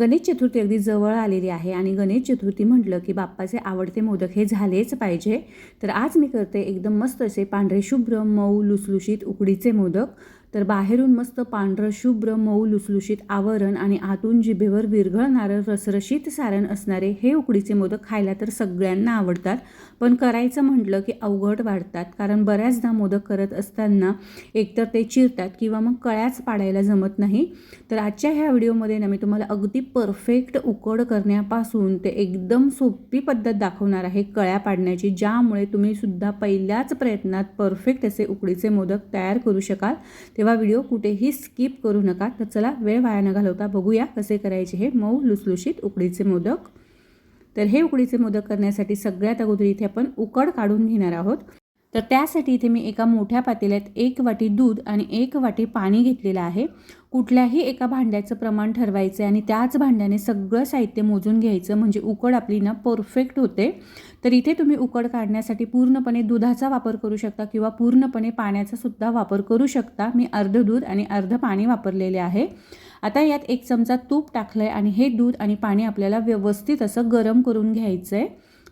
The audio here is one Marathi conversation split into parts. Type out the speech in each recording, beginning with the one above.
गणेश चतुर्थी अगदी जवळ आलेली आहे आणि गणेश चतुर्थी म्हटलं की बाप्पाचे आवडते मोदक हे झालेच पाहिजे. तर आज मी करते एकदम मस्त असे पांढरे शुभ्र मऊ लुसलुशीत उकडीचे मोदक. तर बाहेरून मस्त पांढरं शुभ्र मऊ लुसलुशीत आवरण आणि आतून जिभेवर विरघळणारं रसरशीत सारण असणारे हे उकडीचे मोदक खायला तर सगळ्यांना आवडतात. पण करायचं म्हटलं की अवघड वाढतात कारण बऱ्याचदा मोदक करत असताना एकतर ते चिरतात किंवा मग कळ्याच पाडायला जमत नाही. तर आजच्या ह्या व्हिडिओमध्ये ना मी तुम्हाला अगदी परफेक्ट उकड करण्यापासून ते एकदम सोपी पद्धत दाखवणार आहे कळ्या पाडण्याची ज्यामुळे तुम्ही सुद्धा पहिल्याच प्रयत्नात परफेक्ट असे उकडीचे मोदक तयार करू शकाल. तेव्हा व्हिडिओ कुठेही स्किप करू नका तर चला वेळ वाया न घालवता बघूया कसे करायचे हे मऊ लुसलुशीत उकडीचे मोदक. तर हे उकडीचे मोदक करण्यासाठी सगळ्यात अगोदर इथे आपण उकड काढून घेणार आहोत. तर त्यासाठी इथे मी एका मोठ्या पातेल्यात एक वाटी दूध आणि एक वाटी पाणी घेतलेलं आहे. कुठल्याही एका भांड्याचं प्रमाण ठरवायचं आहे आणि त्याच भांड्याने सगळं साहित्य मोजून घ्यायचं म्हणजे उकड आपली ना परफेक्ट होते. तर इथे तुम्ही उकड काढण्यासाठी पूर्णपणे दुधाचा वापर करू शकता किंवा पूर्णपणे पाण्याचा सुद्धा वापर करू शकता. मी अर्ध दूध आणि अर्ध पाणी वापरलेले आहे. आता यात एक चमचा तूप टाकलं आहे आणि हे दूध आणि पाणी आपल्याला व्यवस्थित असं गरम करून घ्यायचं आहे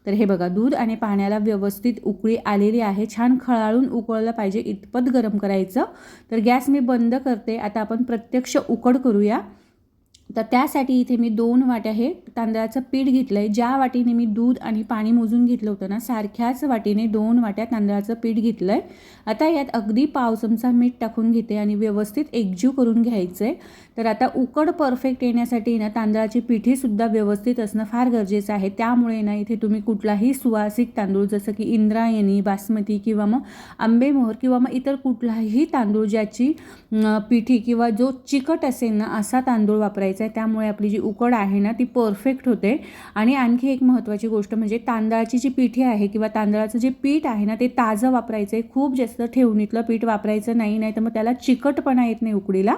तर हे बघा दूध आणि पाण्याला व्यवस्थित उकळी आलेली आहे. छान खळाळून उकळलं पाहिजे. इतपत गरम करायचं. तर गॅस मी बंद करते. आता आपण प्रत्यक्ष उकड करूया. तर त्यासाठी इथे मी दोन वाट्या हे तांदळाचं पीठ घेतलं आहे ज्या वाटीने मी दूध आणि पाणी मोजून घेतलं होतं ना सारख्याच वाटीने दोन वाट्या तांदळाचं पीठ घेतलं आहे आता यात अगदी पाव चमचा मीठ टाकून घेते आणि व्यवस्थित एकजीव करून घ्यायचं आहे तर आता उकड परफेक्ट येण्यासाठी ना तांदळाची पिठीसुद्धा व्यवस्थित असणं फार गरजेचं आहे. त्यामुळे ना इथे तुम्ही कुठलाही सुवासिक तांदूळ जसं की इंद्रायणी बासमती किंवा मग आंबेमोहर किंवा मग इतर कुठलाही तांदूळ ज्याची पिठी किंवा जो चिकट असेल ना असा तांदूळ वापरायचा आहे त्यामुळे आपली जी उकड आहे ना ती परफेक्ट होते. आणि आणखी एक महत्त्वाची गोष्ट म्हणजे तांदळाची जी पिठी आहे किंवा तांदळाचं जे पीठ आहे ना ते ताजं वापरायचं आहे खूप जास्त ठेवणीतलं पीठ वापरायचं नाही नाही तर मग त्याला चिकटपणा येत नाही उकडीला.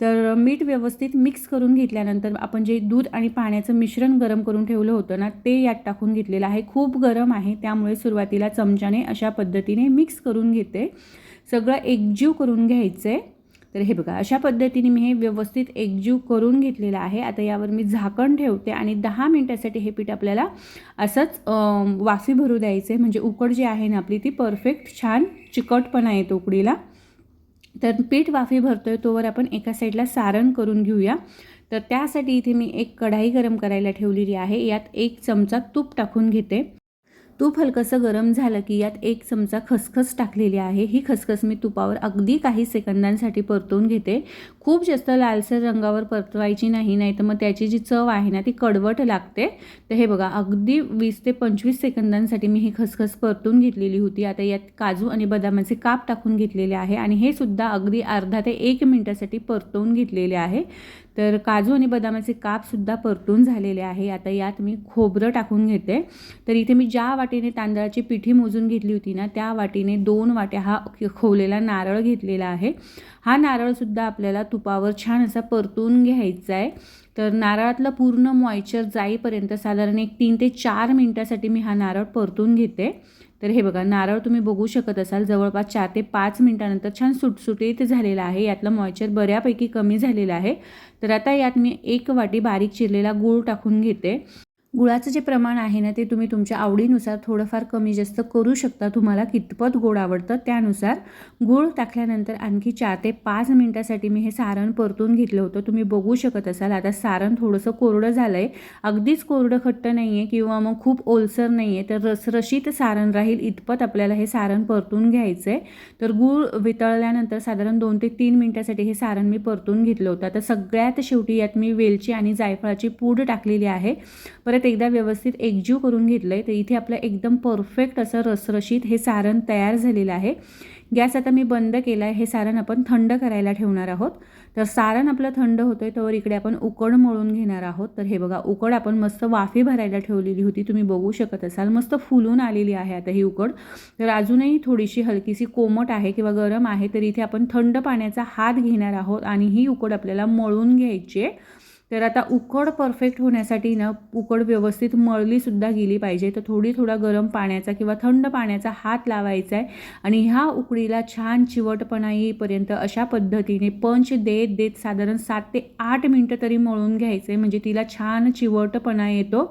तर मीठ व्यवस्थित मिक्स करून घेतल्यानंतर आपण जे दूध आणि पाण्याचं मिश्रण गरम करून ठेवलं होतं ना ते यात टाकून घेतलेलं आहे. खूप गरम आहे त्यामुळे सुरुवातीला चमच्याने अशा पद्धतीने मिक्स करून घेते. सगळं एकजीव करून घ्यायचं आहे तर हे बघा अशा पद्धतीने मी हे व्यवस्थित एकजीव करून घेतलेलं आहे. आता यावर मी झाकण ठेवते आणि दहा मिनटासाठी हे पीठ आपल्याला असंच वाफी भरू द्यायचं. आहे म्हणजे उकड जी आहे ना आपली ती परफेक्ट छान चिकटपणा येतो उकडीला. तर पीठ वाफी भरतो आहे तोवर आपण एका साईडला सारण करून घेऊया. तर त्यासाठी इथे मी एक कढाई गरम करायला ठेवलेली आहे. यात एक चमचा तूप टाकून घेते. तूप हलकंसं गरम झालं की यात एक चमचा खसखस टाकलेली आहे. ही खसखस मी तुपावर अगदी काही सेकंदांसाठी परतवून घेते. खूप जास्त लालसर रंगावर परतवायची नाही नाही तर मग त्याची जी चव आहे ना ती कडवट लागते. तर हे बघा अगदी वीस ते पंचवीस सेकंदांसाठी मी ही खसखस परतून घेतलेली होती. आता यात काजू आणि बदामाचे काप टाकून घेतलेले आहे आणि हे सुद्धा अगदी अर्धा ते एक मिनटासाठी परतवून घेतलेले आहे. तर काजू आणि बदामाचे कापसुद्धा परतून झालेले आहे. आता यात मी खोबरं टाकून घेते. तर इथे मी ज्या वाटीने तांदळाची पिठी मोजून घेतली होती ना त्या वाटीने दोन वाट्या हा खोवलेला नारळ घेतलेला आहे. हा नारळसुद्धा आपल्याला तुपावर छान असा परतून घ्यायचा आहे. तर नारळातलं पूर्ण मॉइचर जाईपर्यंत साधारण एक तीन ते चार मिनटासाठी मी हा नारळ परतून घेते. तर हे बघा नारळ तुम्ही बघू शकत असाल जवळपास चार ते पाच मिनटानंतर छान सुटसुटीत झालेलं आहे. यातलं मॉइचर बऱ्यापैकी कमी झालेलं आहे. तर आता यात मी एक वाटी बारीक चिरलेला गूळ टाकून घेते. गुळाचं जे प्रमाण आहे ना ते तुम्ही तुमच्या आवडीनुसार थोडंफार कमी जास्त करू शकता. तुम्हाला कितपत गोड आवडतं त्यानुसार गूळ टाकल्यानंतर आणखी चार ते पाच मिनटासाठी मी हे सारण परतून घेतलं होतं. तुम्ही बघू शकत असाल आता सारण थोडंसं कोरडं झालं आहे अगदीच कोरडं खट्ट नाही आहे किंवा मग खूप ओलसर नाही आहे तर रसरशीत सारण राहील इतपत आपल्याला हे सारण परतून घ्यायचं आहे तर गूळ वितळल्यानंतर साधारण दोन ते तीन मिनटासाठी हे सारण मी परतून घेतलं होतं. आता सगळ्यात शेवटी यात मी वेलची आणि जायफळाची पूड टाकलेली आहे. परत परत एकदा व्यवस्थित एकजीव करून घेतलं आहे तर इथे आपलं एकदम परफेक्ट असं रसरशीत हे सारण तयार झालेलं आहे. गॅस आता मी बंद केला आहे हे सारण आपण थंड करायला ठेवणार आहोत. तर सारण आपलं थंड होतं आहे तर इकडे आपण उकड मळून घेणार आहोत. तर हे बघा उकड आपण मस्त वाफी भरायला ठेवलेली होती तुम्ही बघू शकत असाल. मस्त फुलून आलेली आहे आता ही उकड. तर अजूनही थोडीशी हलकीशी कोमट आहे किंवा गरम आहे तर इथे आपण थंड पाण्याचा हात घेणार आहोत आणि ही उकड आपल्याला मळून घ्यायची आहे. तर आता उकड परफेक्ट होण्यासाठी ना उकड व्यवस्थित मळलीसुद्धा गेली पाहिजे. तर थोडी थोडा गरम पाण्याचा किंवा थंड पाण्याचा हात लावायचा आहे. आणि ह्या उकडीला छान चिवटपणा येईपर्यंत अशा पद्धतीने पंच देत देत साधारण सात ते आठ मिनटं तरी मळून घ्यायचं. आहे म्हणजे तिला छान चिवटपणा येतो.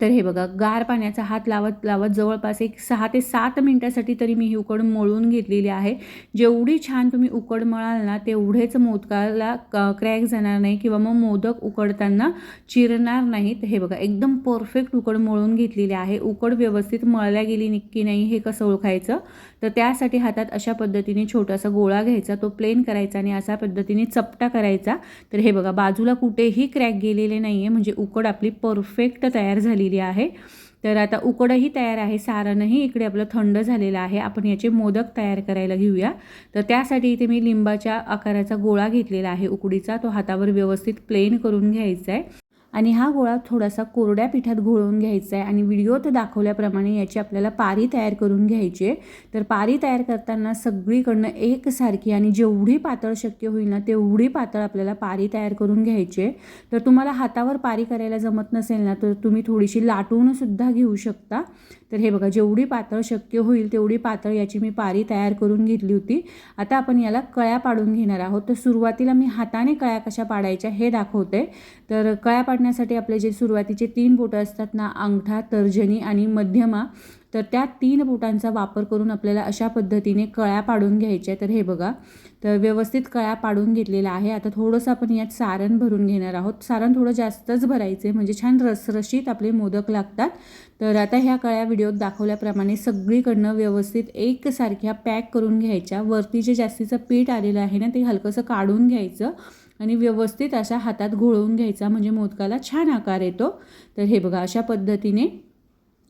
तर हे बघा गार पाण्याचा हात लावत लावत जवळपास एक सहा ते सात मिनटासाठी तरी मी ही उकड मळून घेतलेली आहे. जेवढी छान तुम्ही उकड मळाल ना तेवढेच मोदकाला क्रॅक जाणार नाही किंवा मग मोदक उकडताना चिरणार नाहीत. हे बघा एकदम परफेक्ट उकड मळून घेतलेली आहे. उकड व्यवस्थित मळल्या गेली की नाही हे कसं ओळखायचं? तर त्यासाठी हातात अशा पद्धतीने छोटासा गोळा घ्यायचा तो प्लेन करायचा आणि अशा पद्धतीने चपटा करायचा. तर हे बघा बाजूला कुठेही क्रॅक गेलेले नाही आहे म्हणजे उकड आपली परफेक्ट तयार झाली झालेली आहे. तर आता उकडही तयार आहे. सारणही इकडे आपलं थंड झालेलं आहे. आपण याचे मोदक तयार करायला घेऊया. तर त्यासाठी इथे मी लिंबाच्या आकाराचा गोळा घेतलेला आहे. उकडीचा तो हातावर व्यवस्थित प्लेन करून घ्यायचा आहे. आणि हा गोळा थोडासा कोरड्या पिठात घोळवून घ्यायचा आहे. आणि व्हिडिओत दाखवल्याप्रमाणे याची आपल्याला पारी तयार करून घ्यायची आहे. तर पारी तयार करताना सगळीकडनं एकसारखी आणि जेवढी पातळ शक्य होईल ना तेवढी पातळ आपल्याला पारी तयार करून घ्यायची आहे. तर तुम्हाला हातावर पारी करायला जमत नसेल ना तर तुम्ही थोडीशी लाटूनसुद्धा घेऊ शकता. तर हे बघा जेवढी पातळ शक्य होईल तेवढी पातळ याची मी पारी तयार करून घेतली होती. आता आपण याला कळ्या पाडून घेणार आहोत. तर सुरुवातीला मी हाताने कळ्या कशा पाडायच्या हे दाखवते. तर कळ्या पाडण्यासाठी आपले जे सुरुवातीचे तीन बोटं असतात ना अंगठा तर्जनी आणि मध्यमा तर त्या तीन बोटांचा वापर करून आपल्याला अशा पद्धतीने कळ्या पाडून घ्यायच्या. तर हे बघा तर व्यवस्थित कळ्या पाडून घेतलेला आहे आता थोडंसं आपण यात सारण भरून घेणार आहोत. सारण थोडं जास्तच भरायचं आहे म्हणजे छान रसरशीत आपले मोदक लागतात. तर आता ह्या कळ्या व्हिडिओत दाखवल्याप्रमाणे सगळीकडनं व्यवस्थित एकसारख्या पॅक करून घ्यायच्या. वरती जे जास्तीचं पीठ आलेलं आहे ना ते हलकंसं काढून घ्यायचं. आणि व्यवस्थित अशा हातात घोळवून घ्यायचा. म्हणजे मोदकाला छान आकार येतो. तर हे बघा अशा पद्धतीने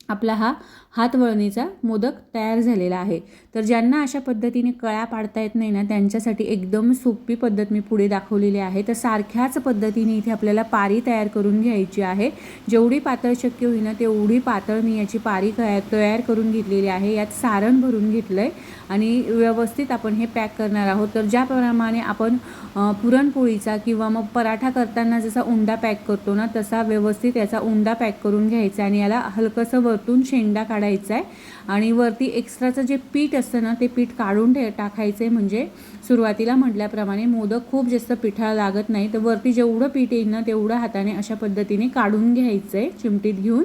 आपला हा हातवळणीचा मोदक तयार झालेला आहे. तर ज्यांना अशा पद्धतीने कळ्या पाडता येत नाही ना त्यांच्यासाठी एकदम सोपी पद्धत मी पुढे दाखवलेली आहे. तर सारख्याच पद्धतीने इथे आपल्याला पारी तयार करून घ्यायची आहे. जेवढी पातळ शक्य होईल ना तेवढी पातळ मी याची पारी तयार करून घेतलेली आहे. यात सारण भरून घेतलं आहे आणि व्यवस्थित आपण हे पॅक करणार आहोत. तर ज्याप्रमाणे आपण पुरणपोळीचा किंवा मग पराठा करताना जसा उंडा पॅक करतो ना तसा व्यवस्थित याचा उंडा पॅक करून घ्यायचा आणि याला हलकंसं वरतून शेंडा काढायचं आहे आणि वरती एक्स्ट्राचं जे पीठ असतं ना ते पीठ काढून ठे टाकायचं आहे म्हणजे सुरुवातीला म्हटल्याप्रमाणे मोदक खूप जास्त पिठाला लागत नाही. तर वरती जेवढं पीठ येईल ना तेवढं हाताने अशा पद्धतीने काढून घ्यायचं आहे चिमटीत घेऊन.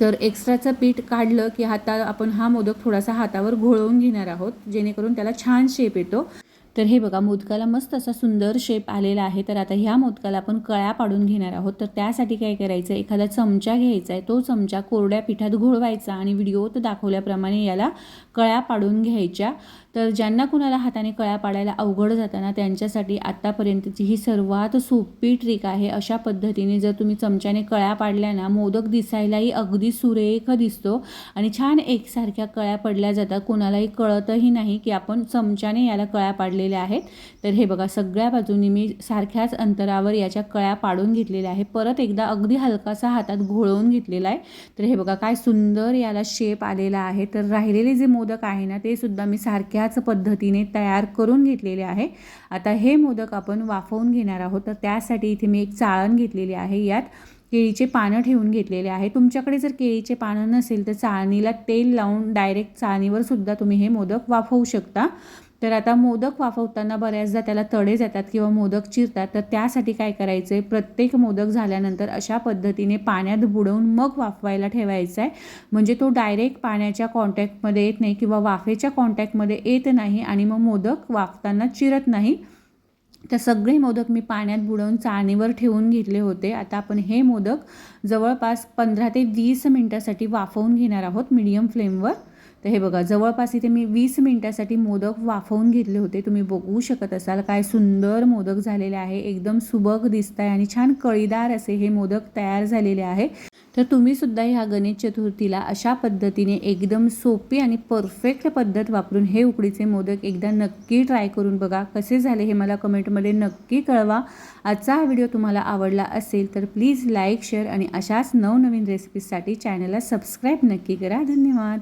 तर एक्स्ट्राचं पीठ काढलं की हाता आपण हा मोदक थोडासा हातावर घोळवून घेणार आहोत जेणेकरून त्याला छान शेप येतो. तर हे बघा मोदकाला मस्त असा सुंदर शेप आलेला आहे. तर आता ह्या मोदकाला आपण कळ्या पाडून घेणार आहोत. तर त्यासाठी काय करायचं एखादा चमचा घ्यायचा आहे तो चमचा कोरड्या पिठात घोळवायचा आणि व्हिडिओत दाखवल्याप्रमाणे याला कळ्या पाडून घ्यायच्या. तर ज्यांना कुणाला हाताने कळ्या पाडायला अवघड जाताना त्यांच्यासाठी आत्तापर्यंतची ही सर्वात सोपी ट्रिक आहे. अशा पद्धतीने जर तुम्ही चमच्याने कळ्या पाडल्या ना मोदक दिसायलाही अगदी सुरेख दिसतो आणि छान एकसारख्या कळ्या पडल्या जातात. कोणालाही कळतही नाही की आपण चमच्याने याला कळ्या पाडल्या पाडलेल्या आहेत. तर हे बघा सगळ्या बाजूनी मी सारख्याच अंतरावर याच्या कळ्या पाडून घेतलेल्या आहे परत एकदा अगदी हलकासा हातात घोळवून घेतलेला आहे. तर हे बघा काय सुंदर याला शेप आलेला आहे. तर राहिलेले जे मोदक आहे ना ते सुद्धा मी सारख्याच पद्धतीने तयार करून घेतलेले आहे. आता हे मोदक आपण वाफवून घेणार आहोत. तर त्यासाठी इथे मी एक चाळण घेतलेली आहे. यात केळीचे पानं ठेवून घेतलेले आहे. तुमच्याकडे जर केळीचे पानं नसेल तर चाळणीला तेल लावून डायरेक्ट चाळणीवर सुद्धा तुम्ही हे मोदक वाफवू शकता. तर आता मोदक वाफवताना बऱ्याचदा त्याला तडे जातात किंवा मोदक चिरतात. तर त्यासाठी काय करायचं आहे प्रत्येक मोदक झाल्यानंतर अशा पद्धतीने पाण्यात बुडवून मग वाफवायला ठेवायचा आहे म्हणजे तो डायरेक्ट पाण्याच्या कॉन्टॅक्टमध्ये येत नाही किंवा वाफेच्या कॉन्टॅक्टमध्ये येत नाही आणि मग मोदक वाफताना चिरत नाही. तर सगळे मोदक मी पाण्यात बुडवून चाळणीवर ठेवून घेतले होते. आता आपण हे मोदक जवळपास पंधरा ते वीस मिनटासाठी वाफवून घेणार आहोत मीडियम फ्लेमवर. तर हे बघा जवळपास इथे मी वीस मिनटासाठी मोदक वाफवून घेतले होते. तुम्ही बघू शकत असाल काय सुंदर मोदक झालेले आहे. एकदम सुबक दिसत आहे आणि छान कळीदार असे हे मोदक तयार झालेले आहे. तर तुम्ही सुद्धा ह्या गणेश चतुर्थीला अशा पद्धतीने एकदम सोपी आणि परफेक्ट पद्धत वापरून हे उकडीचे मोदक एकदा नक्की ट्राय करून बघा. कसे झाले हे मला कमेंटमध्ये नक्की कळवा. आजचा हा व्हिडिओ तुम्हाला आवडला असेल तर प्लीज लाईक शेअर आणि अशाच नवनवीन रेसिपीजसाठी चॅनलला सबस्क्राईब नक्की करा. धन्यवाद.